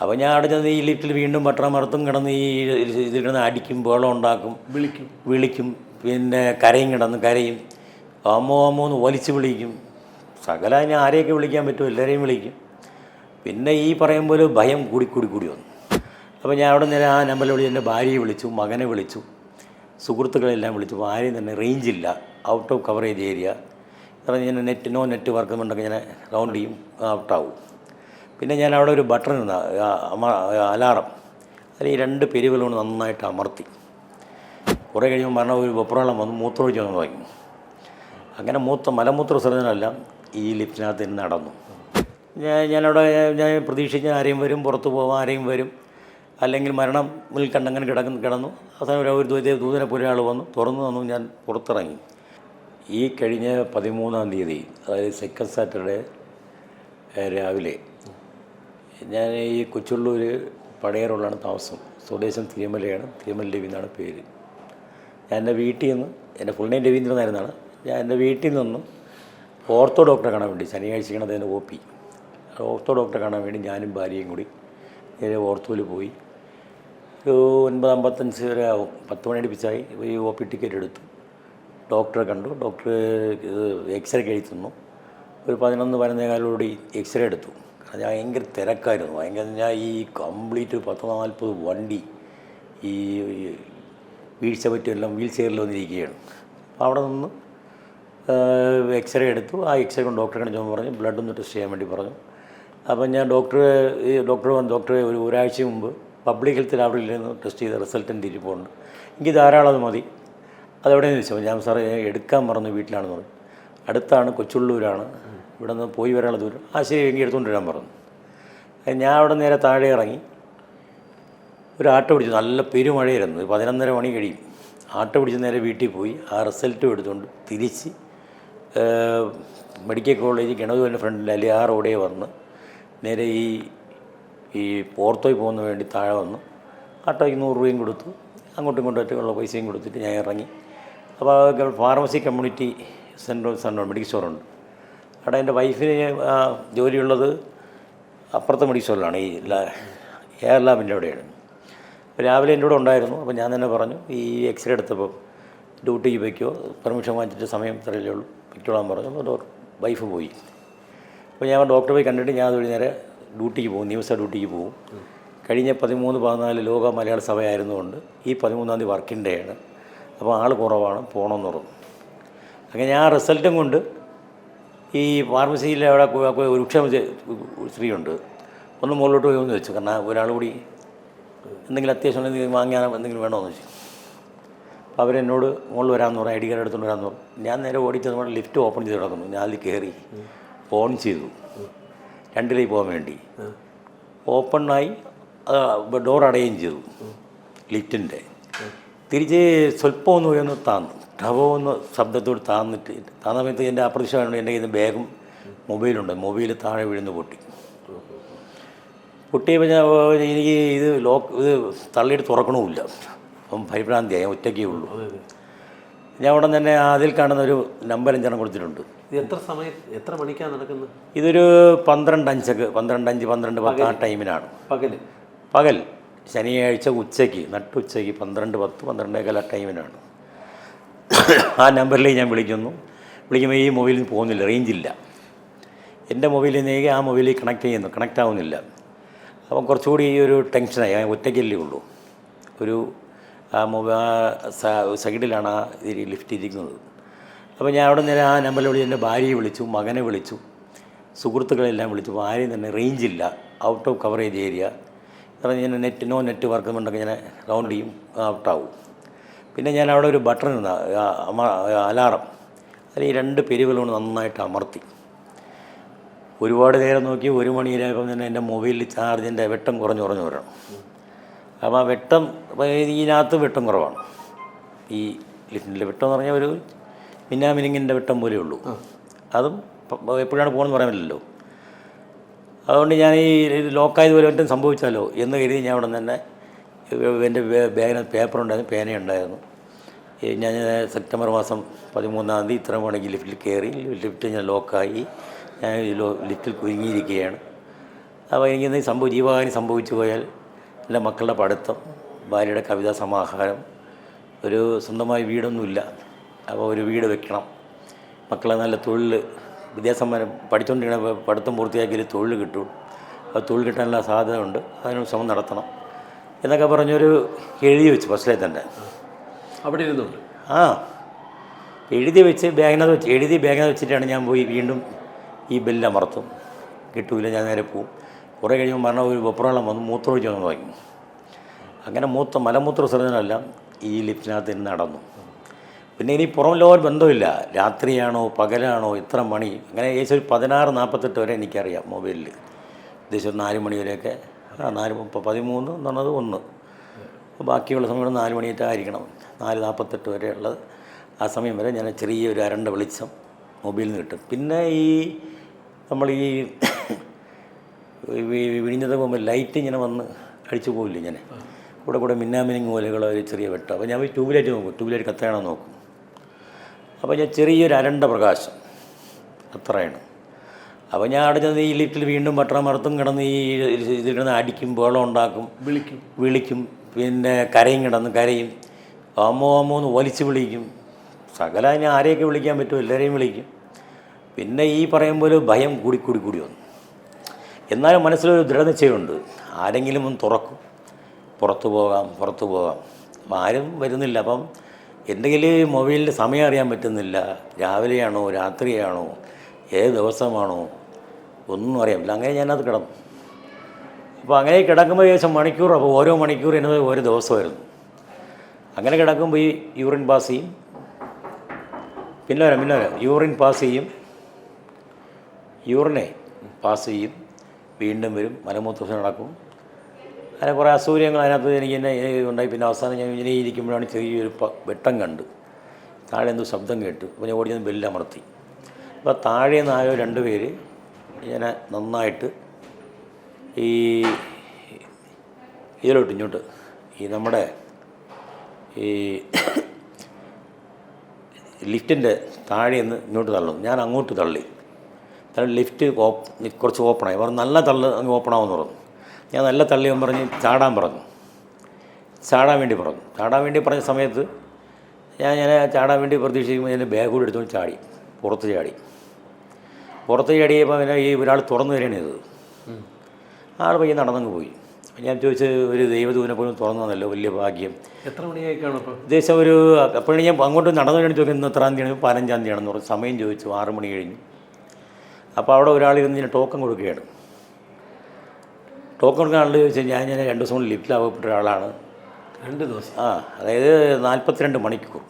അപ്പോൾ ഞാൻ അവിടെ ചെന്ന് ഈ ലിഫ്റ്റിൽ വീണ്ടും പട്ടണമറത്തും കിടന്ന് ഈ ഇതിലിരുന്ന് അടിക്കും ബഹളം ഉണ്ടാക്കും വിളിക്കും. വിളിക്കും പിന്നെ കരയും കിടന്ന് കരയും. അമ്മോ അമ്മോ എന്ന് വലിച്ചു വിളിക്കും. സകല ഞാൻ ആരെയൊക്കെ വിളിക്കാൻ പറ്റുമോ എല്ലാവരെയും വിളിക്കും. പിന്നെ ഈ പറയും പോലെ ഭയം കൂടി കൂടി കൂടി വന്നു. അപ്പോൾ ഞാൻ അവിടെ നിന്ന് ആ നമ്പറിൽ വിളിച്ച് എന്റെ ഭാര്യയെ വിളിച്ചു മകനെ വിളിച്ചു സുഹൃത്തുക്കളെല്ലാം വിളിച്ചു. അപ്പോൾ ആരെയും തന്നെ റേഞ്ച് ഇല്ല. ഔട്ട് ഓഫ് കവറേജ് ഏരിയ കാരണം ഞാൻ നെറ്റ് നോ നെറ്റ് വർക്ക് എന്നുണ്ടെങ്കിൽ ഞാൻ റൗണ്ട് ചെയ്യും ഔട്ടാവും പിന്നെ ഞാൻ അവിടെ ഒരു ബട്ടൺ ഇരുന്ന അലാറം അതിൽ ഈ രണ്ട് പെരുവിലുകൊണ്ട് നന്നായിട്ട് അമർത്തി. കുറേ കഴിയുമ്പോൾ മരണം ഒരു വെപ്രാളം വന്ന് മൂത്രമൊഴിച്ച് വന്ന് തുടങ്ങി. അങ്ങനെ മൂത്ത മലമൂത്ര വിസർജനമെല്ലാം ഈ ലിഫ്റ്റിനകത്ത് നിന്ന് നടന്നു. ഞാൻ ഞാനവിടെ ഞാൻ പ്രതീക്ഷിച്ച ആരെയും വരും പുറത്ത് പോകാൻ ആരെയും വരും. അല്ലെങ്കിൽ മരണം കണ്ടങ്ങനെ കിടക്കുന്നു കിടന്നു. അവസാനം ഒരു ഒരു ദൂത ദൂതനെ പോലെ ആൾ വന്നു. തുറന്നു തന്നു ഞാൻ പുറത്തിറങ്ങി. ഈ കഴിഞ്ഞ പതിമൂന്നാം തീയതി അതായത് സെക്കൻഡ് സാറ്റർഡേ രാവിലെ ഞാൻ ഈ കൊച്ചുള്ളൂർ പടയറുള്ളാണ് താമസം. സ്വദേശം തിരുമലയാണ്. തിരുമല രവി എന്നാണ് പേര്. ഞാൻ എന്റെ വീട്ടിൽ നിന്ന് എന്റെ ഫുൾ നെയിം രവീന്ദ്രൻ നായരെന്നാണ് ഞാൻ എന്റെ വീട്ടിൽ നിന്നും ഓർത്തോ ഡോക്ടറെ കാണാൻ വേണ്ടി ശനിയാഴ്ചയാണ് അതിന്റെ ഒ പി ഓർത്തോ ഡോക്ടറെ കാണാൻ വേണ്ടി ഞാനും ഭാര്യയും കൂടി നേരെ ഓർത്തോയിൽ പോയി. ഒരു ഒൻപത് അമ്പത്തഞ്ച് വരെ ആവും. പത്ത് മണി അടുപ്പിച്ചായി. ഈ ഒ പി ടിക്കറ്റ് എടുത്തു. ഡോക്ടറെ കണ്ടു. ഡോക്ടർ ഇത് എക്സ്റേ കഴിച്ചു തന്നു. ഒരു പതിനൊന്ന് പതിനൊന്നേകാലോടി എക്സ്റേ എടുത്തു. അത് ഭയങ്കര തിരക്കായിരുന്നു. ഭയങ്കര ഞാൻ ഈ കംപ്ലീറ്റ് പത്ത് നാൽപ്പത് വണ്ടി ഈ വീഴ്ച പറ്റിയെല്ലാം വീൽ ചെയറിൽ വന്നിരിക്കുകയാണ്. അവിടെ നിന്ന് എക്സ്റേ എടുത്തു. ആ എക്സ്റേ കൊണ്ട് ഡോക്ടറെ കാണിച്ചപ്പോൾ പറഞ്ഞു ബ്ലഡ് ഒന്ന് ടെസ്റ്റ് ചെയ്യാൻ വേണ്ടി പറഞ്ഞു. അപ്പം ഞാൻ ഡോക്ടറെ ഈ ഡോക്ടർ വന്ന് ഡോക്ടറെ ഒരു ഒരാഴ്ച മുമ്പ് പബ്ലിക് ഹെൽത്ത് ലാബിൽ നിന്ന് ടെസ്റ്റ് ചെയ്ത റിസൾട്ട് പോകുന്നുണ്ട് എനിക്ക് ധാരാളം അത് മതി. അതെവിടെയെന്ന് ചോദിച്ചു ഞാൻ സാറേ എടുക്കാൻ പറഞ്ഞു വീട്ടിലാണെന്ന് പറഞ്ഞു. അടുത്താണ് കൊച്ചുള്ളൂരാണ്. ഇവിടെ നിന്ന് പോയി വരാനുള്ള ദൂരം. ആ ശരി എങ്കിൽ എടുത്തുകൊണ്ട് വരാൻ പറഞ്ഞു. ഞാൻ അവിടെ നേരെ താഴെ ഇറങ്ങി. ഒരു ആട്ട പിടിച്ചു. നല്ല പെരുമഴയായിരുന്നു. പതിനൊന്നര മണി കഴിയും. ആട്ട പിടിച്ച് നേരെ വീട്ടിൽ പോയി. ആ റിസൾട്ടും എടുത്തുകൊണ്ട് തിരിച്ച് മെഡിക്കൽ കോളേജ് ഗണതുവിന്റെ ഫ്രണ്ടിൽ അല്ലെങ്കിൽ ആ റോഡേ വന്ന് നേരെ ഈ ഈ പോർത്തോയിൽ പോകുന്ന വേണ്ടി താഴെ വന്നു. ആട്ടോയ്ക്ക് നൂറ് രൂപയും കൊടുത്തു. അങ്ങോട്ടും ഇങ്ങോട്ടും ഉള്ള പൈസയും കൊടുത്തിട്ട് ഞാൻ ഇറങ്ങി. അപ്പോൾ pharmacy community central central medical സ്റ്റോറുണ്ട് അവിടെ എന്റെ വൈഫിന് ജോലിയുള്ളത് അപ്പുറത്തെ മെഡിക്കൽ സ്റ്റോറിലാണ് ഈ എയർ ലാബിന്റെ അവിടെയാണ്. രാവിലെ എന്റെ കൂടെ ഉണ്ടായിരുന്നു അപ്പോൾ ഞാൻ തന്നെ പറഞ്ഞു ഈ എക്സ്റേ എടുത്തപ്പോൾ ഡ്യൂട്ടിക്ക് വയ്ക്കുമോ പെർമിഷൻ വാങ്ങിച്ചിട്ട് സമയം ഇത്രയല്ലേ ഉള്ളൂ വയ്ക്കോളാൻ പറഞ്ഞു അപ്പോൾ ഡോക്ടർ വൈഫ് പോയി. അപ്പോൾ ഞാൻ ഡോക്ടറെ പോയി കണ്ടിട്ട് ഞാൻ അതുവഴി നേരെ ഡ്യൂട്ടിക്ക് പോകും നിയമസഭ ഡ്യൂട്ടിക്ക് പോകും. കഴിഞ്ഞ പതിമൂന്ന് പതിനാല് ലോക മലയാള സഭ ആയിരുന്നുകൊണ്ട് ഈ പതിമൂന്നാം തീയതി വർക്കിംഗ് ഡേ ആണ് അപ്പോൾ ആൾ കുറവാണ് പോകണമെന്ന് പറഞ്ഞു. അങ്ങനെ ഞാൻ റിസൾട്ടും കൊണ്ട് ഈ ഫാർമസിയിലെ അവിടെ ക്ഷമ സ്ത്രീയുണ്ട്. ഒന്ന് മുകളിലോട്ട് പോയി ഒന്ന് വെച്ചു കാരണം ഒരാൾ കൂടി എന്തെങ്കിലും അത്യാവശ്യം എന്തെങ്കിലും വാങ്ങിയാൽ എന്തെങ്കിലും വേണമെന്ന് വെച്ചു. അപ്പോൾ അവരെന്നോട് മുകളിൽ വരാമെന്ന് പറഞ്ഞു ഐ ഡി കാർഡ് എടുത്തുകൊണ്ട് വരാമെന്ന് പറഞ്ഞു. ഞാൻ നേരെ ഓടിച്ചത് ലിഫ്റ്റ് ഓപ്പൺ ചെയ്ത് കിടക്കുന്നു. ഞാൻ അതിൽ കയറി ഫോൺ ചെയ്തു. രണ്ടിലേക്ക് പോകാൻ വേണ്ടി. ഓപ്പണായി ഡോർ അടയുകയും ചെയ്തു. ലിഫ്റ്റിന്റെ. തിരിച്ച് സ്വല്പം ഒന്ന് ഉയർന്ന് താന്നു. ടവോ ഒന്ന് ശബ്ദത്തോട് താന്നിട്ട് താന്ന സമയത്ത് എന്റെ അപ്രതീക്ഷിതമാണ് എന്റെ കയ്യിൽ ബാഗും മൊബൈലുണ്ട്. മൊബൈൽ താഴെ വീഴുന്നു പൊട്ടി. പൊട്ടിയപ്പോൾ ഞാൻ എനിക്ക് ഇത് ലോക്ക് ഇത് തള്ളിയിട്ട് തുറക്കണമില്ല അപ്പം പരിഭ്രാന്തിയായി ഒറ്റയ്ക്കേ ഉള്ളൂ. ഞാൻ ഉടൻ തന്നെ അതിൽ കാണുന്ന ഒരു നമ്പർ അഞ്ചെണ്ണം കൊടുത്തിട്ടുണ്ട്. ഇത് എത്ര സമയം എത്ര മണിക്കാണ് നടക്കുന്നത്? ഇതൊരു പന്ത്രണ്ട് അഞ്ചൊക്കെ പന്ത്രണ്ട് അഞ്ച് പന്ത്രണ്ട് പത്ത് ആ ടൈമിനാണ്. പകൽ പകൽ ശനിയാഴ്ച ഉച്ചയ്ക്ക് നട്ടുച്ചയ്ക്ക് പന്ത്രണ്ട് പത്ത് പന്ത്രണ്ടേക്കാല ടൈമിനാണ്. ആ നമ്പറിലേക്ക് ഞാൻ വിളിക്കുന്നു. വിളിക്കുമ്പോൾ ഈ മൊബൈലിൽ പോകുന്നില്ല റേഞ്ചില്ല എന്റെ മൊബൈലിൽ നിന്ന് ആ മൊബൈലിൽ കണക്ട് ചെയ്യുന്നു കണക്റ്റ് ആവുന്നില്ല. അപ്പം കുറച്ചുകൂടി ഈ ഒരു ടെൻഷനായി ഒറ്റയ്ക്കല്ലേ ഉള്ളൂ. ഒരു ആ മൊബൈൽ സൈഡിലാണ് ആ ലിഫ്റ്റ് ഇരിക്കുന്നത്. അപ്പോൾ ഞാൻ അവിടെ നേരെ ആ നമ്പറിൽ വിളിച്ച് എന്റെ ഭാര്യയെ വിളിച്ചു മകനെ വിളിച്ചു സുഹൃത്തുക്കളെല്ലാം വിളിച്ചു. ആരെയും തന്നെ റേഞ്ചില്ല ഔട്ട് ഓഫ് കവറേജ് ഏരിയ കാരണം ഞാൻ നെറ്റ് നോ നെറ്റ് വർക്ക് എന്നുണ്ടെങ്കിൽ ഞാൻ റൗണ്ട് ചെയ്യും ഔട്ടാവും പിന്നെ ഞാൻ അവിടെ ഒരു ബട്ടൺ ഇരുന്ന അലാറം അതിൽ ഈ രണ്ട് പെരുവിലുകൊണ്ട് നന്നായിട്ട് അമർത്തി. ഒരുപാട് നേരം നോക്കി ഒരു മണിയിലായപ്പം തന്നെ എന്റെ മൊബൈലിൽ ചാർജിന്റെ വെട്ടം കുറഞ്ഞു കുറഞ്ഞു വരണം. അപ്പോൾ ആ വെട്ടം ഇതിനകത്ത് വെട്ടം കുറവാണ്. ഈ ലിഫ്റ്റിന്റെ വെട്ടം എന്ന് പറഞ്ഞാൽ ഒരു മിന്നാമിനിങ്ങിന്റെ വെട്ടം പോലെയുള്ളൂ അതും എപ്പോഴാണ് പോകണമെന്ന് പറയാൻ പറ്റില്ലല്ലോ. അതുകൊണ്ട് ഞാൻ ഈ ലോക്കായത് പോലെ ഒറ്റ സംഭവിച്ചാലോ എന്ന് കരുതി ഞാൻ അവിടെ തന്നെ എന്റെ ബാഗിനകത്ത് പേന ഉണ്ടായിരുന്നു. ഞാൻ സെപ്റ്റംബർ മാസം പതിമൂന്നാം തീയതി ഇത്ര മണിക്ക് ലിഫ്റ്റിൽ കയറി ലിഫ്റ്റ് ഞാൻ ലോക്കായി. ഞാൻ ലിഫ്റ്റിൽ കുരുങ്ങിയിരിക്കുകയാണ്. അപ്പോൾ എനിക്കിന്ന് സംഭവം ജീവഹാനി സംഭവിച്ചു പോയാൽ എന്റെ മക്കളുടെ പഠിത്തം ഭാര്യയുടെ കവിതാ സമാഹാരം ഒരു സ്വന്തമായി വീടൊന്നുമില്ല. അപ്പോൾ ഒരു വീട് വെക്കണം. മക്കളെ നല്ല തൊഴിൽ വിദ്യാസമ്പന്നം പഠിച്ചുകൊണ്ടിരുന്ന പഠിത്തം പൂർത്തിയാക്കിയാൽ തൊഴിൽ കിട്ടും. അത് തൊഴിൽ കിട്ടാനുള്ള സാധ്യത ഉണ്ട് അതിന് ശ്രമം നടത്തണം എന്നൊക്കെ പറഞ്ഞൊരു എഴുതി വെച്ച് ഫസ്റ്റിലെ തന്നെ. അവിടെ ഇരുന്നുണ്ട് ആ. എഴുതി വെച്ച് ബാഗിനകത്ത് വെച്ച് എഴുതി ബാഗിനകത്ത് വെച്ചിട്ടാണ് ഞാൻ പോയി വീണ്ടും ഈ ബെല്ല് അമർത്തും. കിട്ടൂല ഞാൻ നേരെ പോവും. കുറേ കഴിയുമ്പോൾ മരണം ഒരു വെപ്രാളം വന്ന് മൂത്രമൊഴിച്ച് വന്ന് തുടങ്ങി. അങ്ങനെ മൂത്ത മലമൂത്ര വിസർജനമെല്ലാം ഈ നിന്ന് നടന്നു. പിന്നെ ഇനി പുറം ലോകം ബന്ധമില്ല. രാത്രിയാണോ പകലാണോ ഇത്ര മണി? അങ്ങനെ ഏകദേശം പതിനാറ് നാൽപ്പത്തെട്ട് വരെ എനിക്കറിയാം മൊബൈലിൽ ഏകദേശം നാല് മണി വരെയൊക്കെ നാല് പതിമൂന്ന് എന്ന് പറഞ്ഞത് ഒന്ന്. ബാക്കിയുള്ള സമയം നാല് മണിയൊക്കെ ആയിരിക്കണം നാല് നാൽപ്പത്തെട്ട് വരെ ഉള്ളത്. ആ സമയം വരെ ഞാൻ ചെറിയൊരു അരണ്ട വെളിച്ചം മൊബൈലിൽ നിന്ന് കിട്ടും. പിന്നെ ഈ നമ്മൾ ഈ വിഴിഞ്ഞത് പോകുമ്പോൾ ലൈറ്റ് ഇങ്ങനെ വന്ന് അടിച്ചു പോവില്ല ഇങ്ങനെ? കൂടെ കൂടെ മിന്നാമിനിങ് പോലെയുള്ള ഒരു ചെറിയ വെട്ടം. അപ്പോൾ ഞാൻ ട്യൂബ് ലൈറ്റ് നോക്കും. ട്യൂബ് ലൈറ്റ് കത്തയാണോ നോക്കും. അപ്പോൾ ഞാൻ ചെറിയൊരു അരണ്ട പ്രകാശം. അത്രയാണ്. അപ്പോൾ ഞാൻ അവിടെ ചെന്ന് ഈ ലിറ്റിൽ വീണ്ടും പട്ടണമർത്തും കിടന്ന് ഈ ഇതിൽ കിടന്ന് അടിക്കും ബഹളം ഉണ്ടാക്കും വിളിക്കും. വിളിക്കും പിന്നെ കരയും കിടന്ന് കരയും. അമ്മോ അമ്മോ എന്ന് വലിച്ചു വിളിക്കും. സകല ഞാൻ ആരെയൊക്കെ വിളിക്കാൻ പറ്റുമോ എല്ലാവരെയും വിളിക്കും. പിന്നെ ഈ പറയും പോലെ ഭയം കൂടി കൂടി കൂടി വന്നു. എന്നാലും മനസ്സിലൊരു ദൃഢനിശ്ചയമുണ്ട്. ആരെങ്കിലും ഒന്ന് തുറക്കും. പുറത്തു പോകാം പുറത്തു പോകാം. അപ്പം ആരും വരുന്നില്ല. അപ്പം എന്തെങ്കിൽ മൊബൈലിന്റെ സമയം അറിയാൻ പറ്റുന്നില്ല. രാവിലെയാണോ രാത്രിയാണോ ഏത് ദിവസമാണോ ഒന്നും അറിയാൻ പറ്റില്ല. അങ്ങനെ ഞാനത് കിടന്നു. അപ്പോൾ അങ്ങനെ കിടക്കുമ്പോൾ ഏകദേശം മണിക്കൂർ അപ്പോൾ ഓരോ മണിക്കൂർ എന്നത് ഓരോ ദിവസമായിരുന്നു. അങ്ങനെ കിടക്കുമ്പോൾ ഈ യൂറിൻ പാസ് ചെയ്യും. പിന്നെ വരാം യൂറിൻ പാസ് ചെയ്യും. യൂറിനെ പാസ് ചെയ്യും. വീണ്ടും വരും. മലമൂത്ര നടക്കും. അങ്ങനെ കുറേ അസൂര്യങ്ങൾ അതിനകത്ത് എനിക്ക് എന്നെ ഉണ്ടായി. പിന്നെ അവസാനം ഞാൻ ഇങ്ങനെ ഇരിക്കുമ്പോഴാണ് ചെറിയൊരു വെട്ടം കണ്ട്. താഴെ എന്തോ ശബ്ദം കേട്ടു. അപ്പോൾ ഞാൻ ഓടി ചെന്ന് ബെല്ലമർത്തി അപ്പോൾ താഴെ നിന്ന് ആയോ രണ്ട് പേര് ഇങ്ങനെ നന്നായിട്ട് ഈ ഇതിലോട്ട് ഇങ്ങോട്ട്. ഈ നമ്മുടെ ഈ ലിഫ്റ്റിന്റെ താഴെ നിന്ന് ഇങ്ങോട്ട് തള്ളും. ഞാൻ അങ്ങോട്ട് തള്ളി. തള്ളി ലിഫ്റ്റ് ഓപ്പ് കുറച്ച് ഓപ്പണായി. പറഞ്ഞു നല്ല തള്ള് അങ്ങ് ഓപ്പണാവെന്ന് പറഞ്ഞു. ഞാൻ നല്ല തള്ളിയവൻ പറഞ്ഞ് ചാടാൻ പറഞ്ഞു. ചാടാൻ വേണ്ടി പറഞ്ഞു. ചാടാൻ വേണ്ടി പറഞ്ഞ സമയത്ത് ഞാൻ ഞാൻ ചാടാൻ വേണ്ടി പ്രതീക്ഷിക്കുമ്പോൾ എന്റെ ബാഗ് കൂടി എടുത്തുകൊണ്ട് ചാടി. പുറത്ത് ചാടി. പുറത്ത് ചാടിയപ്പോൾ പിന്നെ ഈ ഒരാൾ തുറന്നു തരികയാണ് ചെയ്തത്. ആൾ പയ്യെ നടന്നങ്ങ് പോയി. ഞാൻ ചോദിച്ച് ഒരു ദൈവദൂനെ പോലും തുറന്നു തന്നല്ലോ വലിയ ഭാഗ്യം. എത്ര മണിയായിക്കാണ് ഉദ്ദേശം ഒരു അപ്പോഴും ഞാൻ അങ്ങോട്ട് നടന്നു കഴിഞ്ഞ് ചോദിക്കും ഇന്ന് എത്രാം തീയതി പതിനഞ്ചാം തീയതിയാണെന്ന് പറഞ്ഞു. സമയം ചോദിച്ചു ആറ് മണി കഴിഞ്ഞു. അപ്പോൾ അവിടെ ഒരാൾ ഇരുന്ന് ഞാൻ ടോക്കൺ കൊടുക്കുകയാണ്. ടോക്കൺ കൊടുക്കാനുള്ളത് ചോദിച്ചാൽ ഞാൻ ഞാൻ രണ്ട് ദിവസം കൊണ്ട് ലിഫ്റ്റിലാവപ്പെട്ട ഒരാളാണ്. രണ്ട് ദിവസം? ആ അതായത് നാൽപ്പത്തിരണ്ട് മണിക്കൂർ.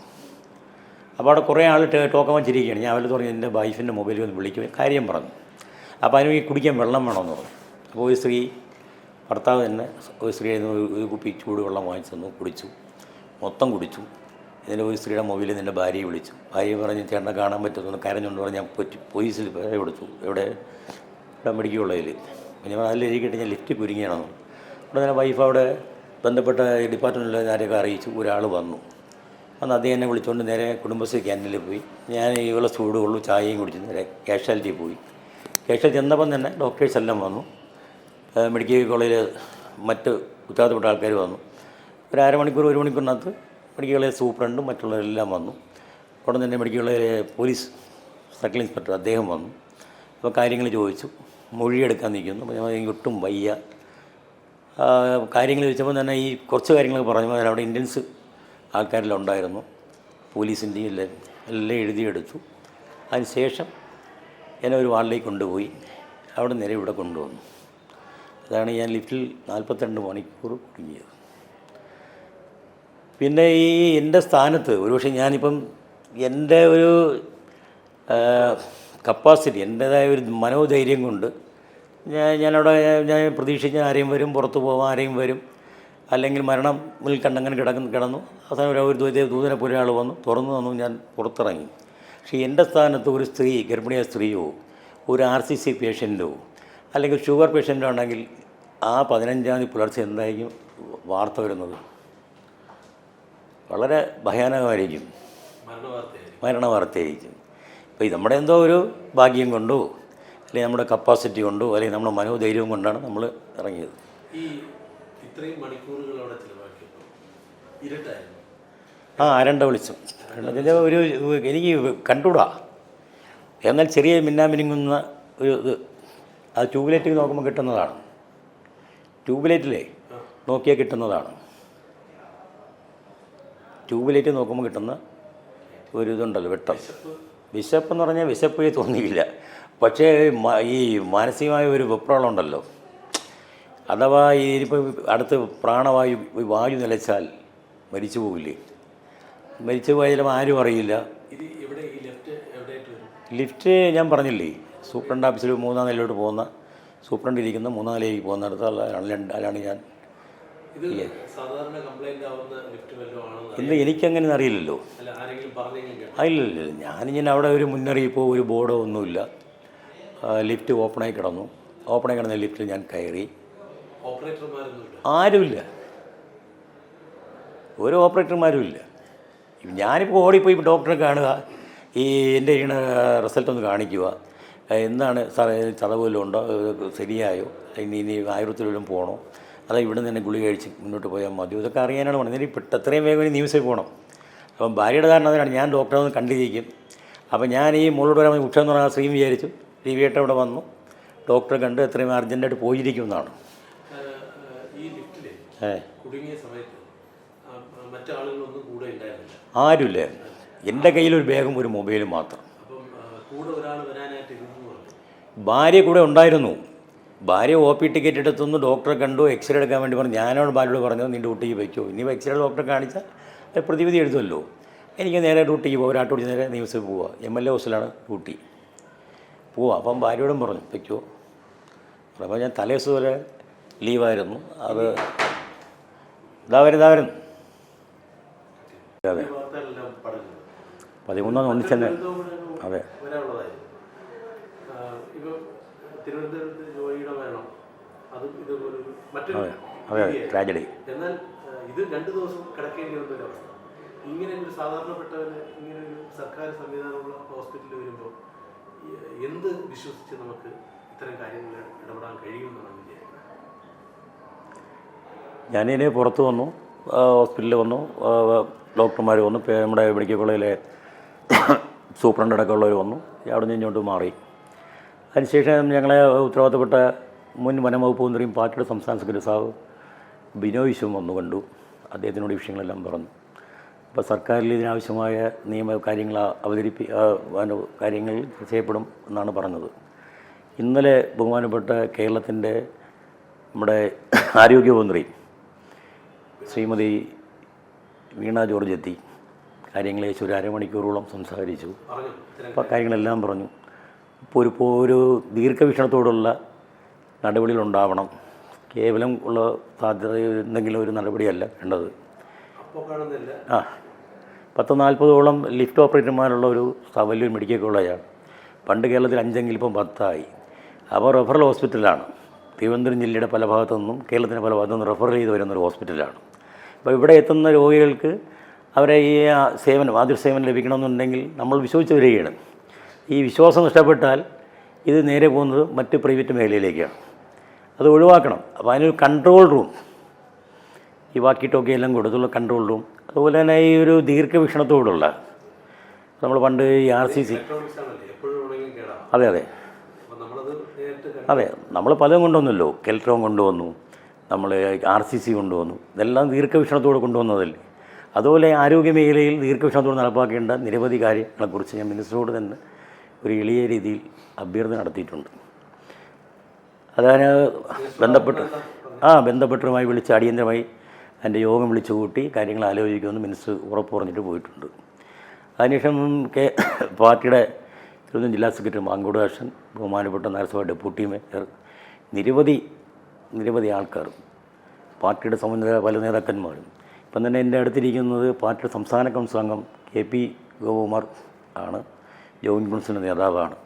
അപ്പോൾ അവിടെ കുറേ ആൾ ടോക്കൺ വെച്ചിരിക്കുകയാണ്. ഞാൻ അവരോട് പറഞ്ഞു എന്റെ വൈഫിന്റെ മൊബൈലിൽ ഒന്ന് വിളിക്കും. കാര്യം പറഞ്ഞു. അപ്പോൾ അതിന് ഈ കുടിക്കാൻ വെള്ളം വേണമെന്ന് പറഞ്ഞു. അപ്പോൾ ഒരു സ്ത്രീ ഭർത്താവ് തന്നെ ഒരു സ്ത്രീ ഒരു ഒരു കുപ്പി ചൂടുവെള്ളം വാങ്ങിച്ചു തന്നു കുടിച്ചു. മൊത്തം കുടിച്ചു. ഇതിന്റെ ഒരു സ്ത്രീയുടെ മൊബൈലിൽ നിന്ന് എന്റെ ഭാര്യയെ വിളിച്ചു. ഭാര്യ പറഞ്ഞ് ചേട്ടനെ കാണാൻ പറ്റുന്നു കരഞ്ഞുകൊണ്ട് പറഞ്ഞ് ഞാൻ പോലീസിൽ പേരെ കൊടുത്തു എവിടെ? ഇവിടെ മെഡിക്കൽ കോളേജിൽ. ഞാൻ അതിലിരിക്കട്ടെ ഞാൻ ലിഫ്റ്റ് കുരുങ്ങിയാണെന്ന് അവിടെ തന്നെ വൈഫ് അവിടെ ബന്ധപ്പെട്ട ഡിപ്പാർട്ട്മെന്റിലെ ആരെയൊക്കെ അറിയിച്ചു ഒരാൾ വന്നു. അന്ന് അദ്ദേഹം എന്നെ വിളിച്ചുകൊണ്ട് നേരെ കുടുംബശ്രീ ക്യാന്റീനിൽ പോയി. ഞാൻ ഇവളെ ചൂടുകൊള്ളു ചായയും കുടിച്ച് നേരെ കാഷ്വാലിറ്റി പോയി. കാഷ്വാലിറ്റി ചെന്നപ്പം തന്നെ ഡോക്ടേഴ്സ് എല്ലാം വന്നു. മെഡിക്കൽ കോളേജിൽ മറ്റ് ഉത്തരവാദിത്തപ്പെട്ട ആൾക്കാർ വന്നു. ഒരു അരമണിക്കൂർ ഒരു മണിക്കൂറിനകത്ത് മെഡിക്കൽ കോളേജ് സൂപ്രണ്ടും മറ്റുള്ളവരെല്ലാം വന്നു. ഉടൻ തന്നെ മെഡിക്കൽ കോളേജിലെ പോലീസ് സർക്കിൾ ഇൻസ്പെക്ടർ അദ്ദേഹം വന്നു. അപ്പോൾ കാര്യങ്ങൾ ചോദിച്ചു. മൊഴിയെടുക്കാൻ നിൽക്കുന്നു. അപ്പോൾ ഞാൻ ഒട്ടും വയ്യ. കാര്യങ്ങൾ ചോദിച്ചപ്പോൾ തന്നെ ഈ കുറച്ച് കാര്യങ്ങൾ പറഞ്ഞു. അവിടെ ഇന്ത്യൻസ് ആൾക്കാരെല്ലാം ഉണ്ടായിരുന്നു പോലീസിന്റെ എല്ലാം എല്ലാം എഴുതിയെടുത്തു. അതിനുശേഷം എന്നെ ഒരു വാളിലേക്ക് കൊണ്ടുപോയി. അവിടെ നേരെ ഇവിടെ കൊണ്ടുവന്നു. അതാണ് ഞാൻ ലിഫ്റ്റിൽ നാൽപ്പത്തിരണ്ട് മണിക്കൂർ കുടുങ്ങിയത്. പിന്നെ ഈ എന്റെ സ്ഥാനത്ത് ഒരുപക്ഷെ ഞാനിപ്പം എന്റെ ഒരു കപ്പാസിറ്റി എന്റേതായ ഒരു മനോധൈര്യം കൊണ്ട് ഞാനവിടെ ഞാൻ പ്രതീക്ഷിച്ച ആരെയും വരും പുറത്തു പോകാൻ ആരെയും വരും. അല്ലെങ്കിൽ മരണം കണ്ടങ്ങനെ കിടക്കുന്നു കിടന്നു. അവസാനം ഒരു ഒരു ദൂത ദൂതനെ പോലെ ആൾ വന്നു. തുറന്നു തന്നു ഞാൻ പുറത്തിറങ്ങി. പക്ഷേ എന്റെ സ്ഥാനത്ത് ഒരു സ്ത്രീ ഗർഭിണിയായ സ്ത്രീയോ ഒരു ആർ സി സി പേഷ്യന്റോ അല്ലെങ്കിൽ ഷുഗർ പേഷ്യന്റോ ഉണ്ടെങ്കിൽ ആ പതിനഞ്ചാം തീയതി പുലർച്ചെ എന്തായിരിക്കും വാർത്ത വരുന്നത്? വളരെ ഭയാനകമായിരിക്കും. മരണ വാർത്തയായിരിക്കും ഇപ്പോൾ നമ്മുടെ എന്തോ ഒരു ഭാഗ്യം കൊണ്ടോ അല്ലെങ്കിൽ നമ്മുടെ കപ്പാസിറ്റി കൊണ്ടോ അല്ലെങ്കിൽ നമ്മുടെ മനോധൈര്യവും കൊണ്ടാണ് നമ്മൾ ഇറങ്ങിയത്. ഈ ഇത്രയും മണിക്കൂറുകൾ അവിടെ ചിലവാക്കിയപ്പോൾ ഇരുട്ടായിരുന്നു. ആ അരണ്ട വിളിച്ചു. അതിന്റെ ഒരു എനിക്ക് കണ്ടുകൂടാ എന്നാൽ ചെറിയ മിന്നാമിനുങ്ങുന്ന ഒരു ഇത്. അത് ട്യൂബ്ലൈറ്റിൽ നോക്കുമ്പോൾ കിട്ടുന്നതാണ്. ട്യൂബ്ലൈറ്റിലെ നോക്കിയാൽ കിട്ടുന്നതാണ്. ട്യൂബ്ലൈറ്റ് നോക്കുമ്പോൾ കിട്ടുന്ന ഒരു ഇതുണ്ടല്ലോ വെട്ടം. വിശപ്പ്? എന്ന് പറഞ്ഞാൽ വിശപ്പേ തോന്നിയില്ല. പക്ഷേ ഈ മാനസികമായ ഒരു വിപ്രളം ഉണ്ടല്ലോ അഥവാ ഈ ഇനിയിപ്പോൾ അടുത്ത് പ്രാണവായു വായു നിലച്ചാൽ മരിച്ചു പോകില്ലേ മരിച്ചു പോയാൽ ചിലപ്പോൾ ആരും അറിയില്ല. ലെഫ്റ്റ് ഞാൻ പറഞ്ഞില്ലേ സൂപ്രണ്ട് ഓഫീസിൽ മൂന്നാം നിലയിലോട്ട് പോകുന്ന സൂപ്രണ്ട് ഇരിക്കുന്ന മൂന്നാം നിലയിലേക്ക് പോകുന്നിടത്ത് അതിലാണ് ഞാൻ ഇല്ല. എനിക്കങ്ങനെ അറിയില്ലല്ലോ. ഇല്ല ഇല്ല. ഞാനിങ്ങനെ അവിടെ ഒരു മുന്നറിയിപ്പോ ഒരു ബോർഡോ ഒന്നുമില്ല. ലിഫ്റ്റ് ഓപ്പണായി കിടന്നു. ഓപ്പണായി കിടന്ന ലിഫ്റ്റിൽ ഞാൻ കയറി. ആരുമില്ല. ഒരു ഓപ്പറേറ്റർമാരും ഇല്ല. ഞാനിപ്പോൾ ഓടിപ്പോയി ഡോക്ടറെ കാണുക. ഈ എന്റെ ഇങ്ങനെ റിസൾട്ട് ഒന്ന് കാണിക്കുക. എന്താണ് സാറേ ചതവ് വല്ലതും ഉണ്ടോ? ശരിയായോ? ഇനി ഇനി ആയുർവേദത്തിൽ വല്ലതും പോകണോ അതാ ഇവിടെ നിന്ന് തന്നെ ഗുളിക കഴിച്ച് മുന്നോട്ട് പോയാൽ മതി. ഇതൊക്കെ അറിയാനാണ് പറഞ്ഞത്. ഇനി പെട്ട എത്രയും വേഗം ഇനി ന്യൂസിൽ പോകണം അപ്പം ഭാര്യയുടെ കാരണം അതിനാണ് ഞാൻ ഡോക്ടറെ ഒന്ന് കണ്ടിരിക്കും. അപ്പം ഞാൻ ഈ മുകളിലോട്ട് വരാൻ ഉച്ച എന്ന് പറഞ്ഞാൽ സ്ത്രീ വിചാരിച്ചു. ടിവിയായിട്ട് അവിടെ വന്നു. ഡോക്ടറെ കണ്ട് എത്രയും അർജന്റായിട്ട് ഉണ്ടായിരുന്നില്ല. ആരുമില്ല. എന്റെ കയ്യിൽ ഒരു ബാഗും ഒരു മൊബൈലും മാത്രം. ഭാര്യ കൂടെ ഉണ്ടായിരുന്നു. ഭാര്യ ഒ പി ടിക്കറ്റ് എടുത്തുനിന്ന് ഡോക്ടറെ കണ്ടു എക്സ്റേ എടുക്കാൻ വേണ്ടി പറഞ്ഞു. ഞാനോട് ഭാര്യയോട് പറഞ്ഞത് നീ ഡ്യൂട്ടിക്ക് വയ്ക്കോ ഇനി എക്സ്റേ ഡോക്ടറെ കാണിച്ചാൽ പ്രതിവിധി എഴുതുമല്ലോ. എനിക്ക് നേരെ ഡ്യൂട്ടിക്ക് പോകും ഒരാട്ട് പിടിച്ച് നേരെ നിയമസഭ പോവുക എം എൽ എ ഹൗസിലാണ് ഡ്യൂട്ടി. പോവാം. അപ്പം ഭാര്യയോടും പറഞ്ഞു വയ്ക്കുമോ അപ്പോൾ ഞാൻ തലേ ദിവസം വരെ ലീവായിരുന്നു. അത് ഇതാ വരും ഇതാ വരും. അതെ. പതിമൂന്നാം ഒന്നിച്ചെന്ന് അതെ. അതും അതെ ട്രാജഡി. ഇങ്ങനെ ഒരു സാധാരണപ്പെട്ടവന് ഇങ്ങനെ ഒരു സർക്കാർ സംവിധാനമുള്ള ഹോസ്പിറ്റലിൽ വരുമ്പോൾ എന്ത് വിശ്വസിച്ച് നമുക്ക് ഇത്തരം കാര്യങ്ങളിൽ ഇടപെടാൻ കഴിയുമെന്നാണ് വിചാരിക്കുന്നത് ഞാനിനെ പുറത്ത് വന്നു ഹോസ്പിറ്റലിൽ വന്നു ഡോക്ടർമാർ വന്നു നമ്മുടെ മെഡിക്കൽ കോളേജിലെ സൂപ്രണ്ട് അടക്കമുള്ളവർ വന്നു അവിടെ നിന്ന് ഇങ്ങോട്ട് മാറി. അതിനുശേഷം ഞങ്ങളെ ഉത്തരവാദിത്തപ്പെട്ട മുൻ വനംവകുപ്പ് മന്ത്രിയും പാർട്ടിയുടെ സംസ്ഥാന സെക്രട്ടറി സാവ് ബിനോയ് വിശ്വം വന്നു കണ്ടു. അദ്ദേഹത്തിനോട് വിഷയങ്ങളെല്ലാം പറഞ്ഞു. അപ്പോൾ സർക്കാരിൽ ഇതിനാവശ്യമായ നിയമ കാര്യങ്ങൾ അവതരിപ്പി കാര്യങ്ങൾ ചെയ്യപ്പെടും എന്നാണ് പറഞ്ഞത്. ഇന്നലെ ബഹുമാനപ്പെട്ട കേരളത്തിന്റെ നമ്മുടെ ആരോഗ്യമന്ത്രി ശ്രീമതി വീണ ജോർജ് എത്തി കാര്യങ്ങളെ ഒരു അരമണിക്കൂറോളം സംസാരിച്ചു. അപ്പോൾ കാര്യങ്ങളെല്ലാം പറഞ്ഞു. ഇപ്പോൾ ഒരു ഇപ്പോൾ ഒരു ദീർഘവീക്ഷണത്തോടുള്ള നടപടികളുണ്ടാവണം കേവലം ഉള്ള സാധ്യത എന്തെങ്കിലും ഒരു നടപടിയല്ല വേണ്ടത്. ആ പത്ത് നാൽപ്പതോളം ലിഫ്റ്റ് ഓപ്പറേറ്റർമാരുള്ള ഒരു വലിയൊരു മെഡിക്കൽ കോളേജാണ്. പണ്ട് കേരളത്തിൽ അഞ്ചെങ്കിൽ ഇപ്പം പത്തായി. അപ്പോൾ റെഫറൽ ഹോസ്പിറ്റലാണ്. തിരുവനന്തപുരം ജില്ലയുടെ പല ഭാഗത്തു നിന്നും കേരളത്തിന്റെ പല ഭാഗത്തു നിന്നും റെഫർ ചെയ്ത് വരുന്നൊരു ഹോസ്പിറ്റലാണ്. അപ്പോൾ ഇവിടെ എത്തുന്ന രോഗികൾക്ക് അവരെ ഈ സേവനം ആദ്യ സേവനം ലഭിക്കണമെന്നുണ്ടെങ്കിൽ നമ്മൾ വിശ്വസിച്ച് വരികയാണ്. ഈ വിശ്വാസം നഷ്ടപ്പെട്ടാൽ ഇത് നേരെ പോകുന്നത് മറ്റ് പ്രൈവറ്റ് മേഖലയിലേക്കാണ്. അത് ഒഴിവാക്കണം. അപ്പോൾ അതിനൊരു കൺട്രോൾ റൂം ഈ വാക്കി ടോക്കിയെല്ലാം കൊടുത്തുള്ള കൺട്രോൾ റൂം അതുപോലെ തന്നെ ഈ ഒരു ദീർഘവീക്ഷണത്തോടുള്ള നമ്മൾ പണ്ട് ഈ ആർ സി സി അതെ അതെ. അതെ നമ്മൾ പലതും കൊണ്ടുവന്നല്ലോ. കെൽട്രോം കൊണ്ടുവന്നു നമ്മൾ ആർ സി സി കൊണ്ടുവന്നു. ഇതെല്ലാം ദീർഘവീക്ഷണത്തോടെ കൊണ്ടുവന്നതല്ലേ. അതുപോലെ ആരോഗ്യ മേഖലയിൽ ദീർഘവീക്ഷണത്തോടെ നടപ്പാക്കേണ്ട നിരവധി കാര്യങ്ങളെക്കുറിച്ച് ഞാൻ മിനിസ്റ്ററോട് തന്നെ ഒരു എളിയ രീതിയിൽ അഭ്യർത്ഥന നടത്തിയിട്ടുണ്ട്. അതാണ് ബന്ധപ്പെട്ട് ആ ബന്ധപ്പെട്ടവരുമായി വിളിച്ച് അടിയന്തരമായി എന്റെ യോഗം വിളിച്ചു കൂട്ടി കാര്യങ്ങൾ ആലോചിക്കുമെന്ന് മിനിസ്റ്റർ ഉറപ്പ് പറഞ്ഞിട്ട് പോയിട്ടുണ്ട്. അതിനുശേഷം കെ പാർട്ടിയുടെ തിരുവനന്തപുരം ജില്ലാ സെക്രട്ടറി മാങ്കോട് ബഹുമാനപ്പെട്ട നഗരസഭ ഡെപ്യൂട്ടി മേയർ നിരവധി നിരവധി ആൾക്കാർ പാർട്ടിയുടെ സമന്വയ പല നേതാക്കന്മാരും. ഇപ്പം തന്നെ എന്റെ അടുത്തിരിക്കുന്നത് പാർട്ടിയുടെ സംസ്ഥാന കൗൺസിൽ അംഗം കെ പി ഗോപകുമാർ ആണ്. ജോയിൻ കൗൺസിലിന്റെ നേതാവാണ്.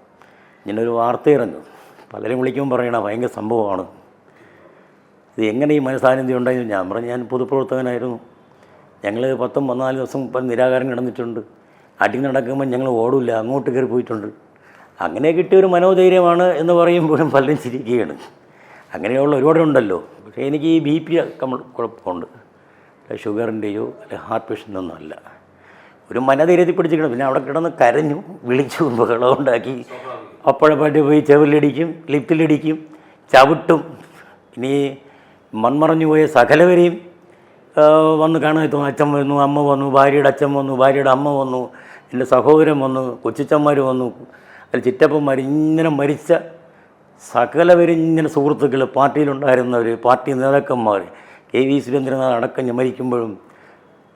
ഇങ്ങനൊരു വാർത്ത ഇറങ്ങും പലരും വിളിക്കുമ്പോൾ പറയണ ഭയങ്കര സംഭവമാണ്. ഇത് എങ്ങനെ ഈ മനസാന്നിധ്യം ഉണ്ടായിരുന്നു? ഞാൻ പറഞ്ഞു ഞാൻ പൊതുപ്രവർത്തകനായിരുന്നു. ഞങ്ങൾ പത്തും പതിനാല് ദിവസം ഇപ്പം നിരാകാരം കിടന്നിട്ടുണ്ട്. അടി നടക്കുമ്പോൾ ഞങ്ങൾ ഓടില്ല അങ്ങോട്ട് കയറി പോയിട്ടുണ്ട്. അങ്ങനെ കിട്ടിയ ഒരു മനോധൈര്യമാണ് എന്ന് പറയുമ്പോഴും പലരും ചിരിക്കുകയാണ്. അങ്ങനെയുള്ള ഒരുപാടുണ്ടല്ലോ പക്ഷേ എനിക്ക് ഈ ബി പി കുഴപ്പമുണ്ട്. ഷുഗറിന്റെയോ അല്ലെ ഹാർട്ട് പേഷ്യന്റൊന്നും അല്ല. ഒരു മനധൈര്യത്തിൽ പിടിച്ചിരിക്കണം. പിന്നെ അവിടെ കിടന്ന് കരഞ്ഞു വിളിച്ചു ബഹളം ഉണ്ടാക്കി അപ്പോഴപ്പാട്ടി പോയി ചെവിലടിക്കും ലിപ്റ്റിലടിക്കും ചവിട്ടും. ഇനി മൺമറഞ്ഞു പോയ സകലവരെയും വന്ന് കാണാൻ എത്തും അച്ഛൻ വന്നു അമ്മ വന്നു ഭാര്യയുടെ അച്ഛൻ വന്നു ഭാര്യയുടെ അമ്മ വന്നു എന്റെ സഹോദരൻ വന്നു കൊച്ചിച്ചന്മാർ വന്നു അതിൽ ചിറ്റപ്പന്മാർ ഇങ്ങനെ മരിച്ച സകലവരും ഇങ്ങനെ സുഹൃത്തുക്കൾ പാർട്ടിയിലുണ്ടായിരുന്നവർ പാർട്ടി നേതാക്കന്മാർ കെ വി സുരേന്ദ്രനാഥ് അടക്കം ഞാൻ മരിക്കുമ്പോഴും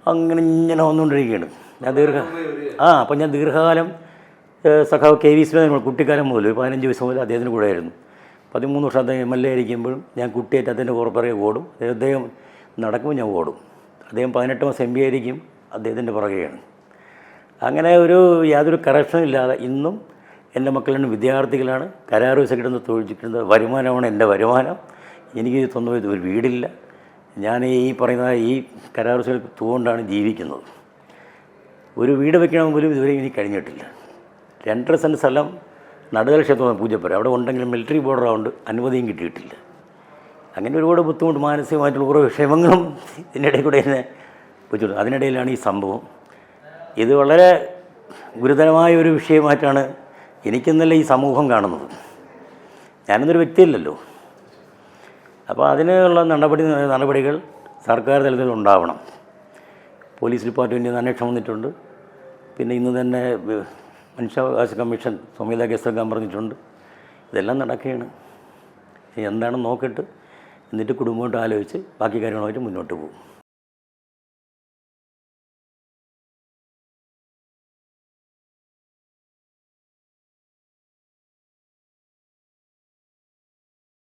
അങ്ങനെ ഇങ്ങനെ വന്നുകൊണ്ടിരിക്കുകയാണ്. ഞാൻ ദീർഘ ആ അപ്പം ഞാൻ ദീർഘകാലം സഖാവ് കെ വി സുരേന്ദ്രൻ കുട്ടിക്കാലം മുതൽ പതിനഞ്ച് വയസ്സ് മുതൽ അദ്ദേഹത്തിന് കൂടെ ആയിരുന്നു പതിമൂന്ന് വർഷം അദ്ദേഹം എം എൽ എ ആയിരിക്കുമ്പോഴും ഞാൻ കുട്ടിയായിട്ട് അദ്ദേഹത്തിന്റെ പുറപ്പുറകെ ഓടും. അദ്ദേഹം നടക്കുമ്പോൾ ഞാൻ ഓടും. അദ്ദേഹം പതിനെട്ട് മാസം എം പി ആയിരിക്കും അദ്ദേഹത്തിന്റെ പുറകെയാണ്. അങ്ങനെ ഒരു യാതൊരു കറപ്ഷനും ഇല്ലാതെ ഇന്നും എന്റെ മക്കളുടെ വിദ്യാർത്ഥികളാണ്. കരാർ കിട്ടുന്ന തൊഴിൽ കിട്ടുന്ന വരുമാനമാണ് എന്റെ വരുമാനം. എനിക്ക് സ്വന്തമായിട്ട് ഒരു വീടില്ല. ഞാൻ ഈ പറയുന്ന ഈ കരാർ തൂകൊണ്ടാണ് ജീവിക്കുന്നത്. ഒരു വീട് വയ്ക്കണമെങ്കിലും ഇതുവരെ എനിക്ക് കഴിഞ്ഞിട്ടില്ല. രണ്ടര സെന്റ് സ്ഥലം നടുതൽ ക്ഷേത്രം പൂജപ്പുര അവിടെ ഉണ്ടെങ്കിലും മിലിറ്ററി ബോർഡർ ആയതുകൊണ്ട് അനുമതിയും കിട്ടിയിട്ടില്ല. അങ്ങനെ ഒരുപാട് ബുദ്ധിമുട്ട് മാനസികമായിട്ടുള്ള കുറേ വിഷമങ്ങളും ഇതിനിടയിൽ കൂടെ എന്നെ വെച്ചിട്ടുണ്ട് അതിനിടയിലാണ് ഈ സംഭവം. ഇത് വളരെ ഗുരുതരമായ ഒരു വിഷയമായിട്ടാണ് എനിക്കെന്നല്ല ഈ സമൂഹം കാണുന്നത്. ഞാനൊന്നൊരു വ്യക്തിയല്ലല്ലോ. അപ്പോൾ അതിനുള്ള നടപടി നടപടികൾ സർക്കാർ തലത്തിൽ ഉണ്ടാവണം. പോലീസ് ഡിപ്പാർട്ട്മെന്റിൽ നിന്ന് അന്വേഷണം വന്നിട്ടുണ്ട്. പിന്നെ ഇന്ന് തന്നെ മനുഷ്യാവകാശ കമ്മീഷൻ സ്വമേധ കേസെടുക്കാൻ പറഞ്ഞിട്ടുണ്ട്. ഇതെല്ലാം നടക്കുകയാണ്. എന്താണെന്ന് നോക്കിയിട്ട് എന്നിട്ട് കുടുംബമായിട്ട് ആലോചിച്ച് ബാക്കി കാര്യങ്ങളുമായിട്ട് മുന്നോട്ട് പോകും.